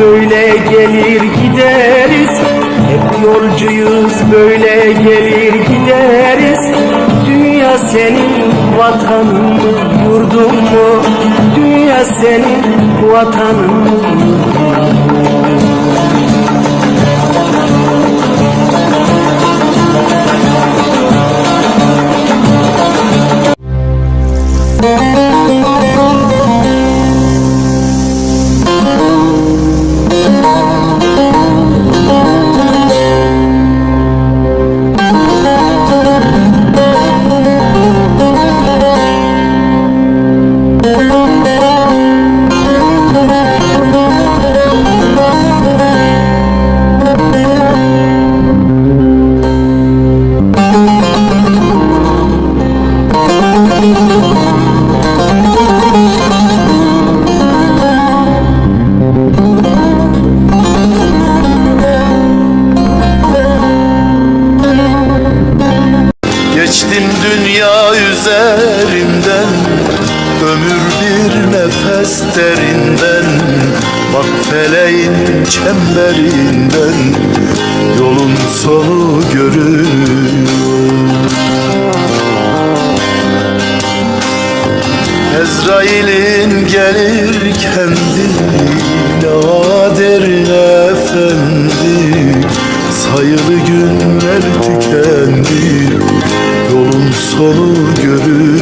böyle gelir gideriz. Hep yolcuyuz böyle gelir gideriz. Dünya senin vatanın mı yurdun mu? Dünya senin vatanın mı Geçtim dünya üzerinden Ömür bir nefes derinden. Bak feleğin çemberinden Yolun sonu görünüyor. Ezrail'in gelirken diliyle derin efendi. Sayılı günler sonu görür.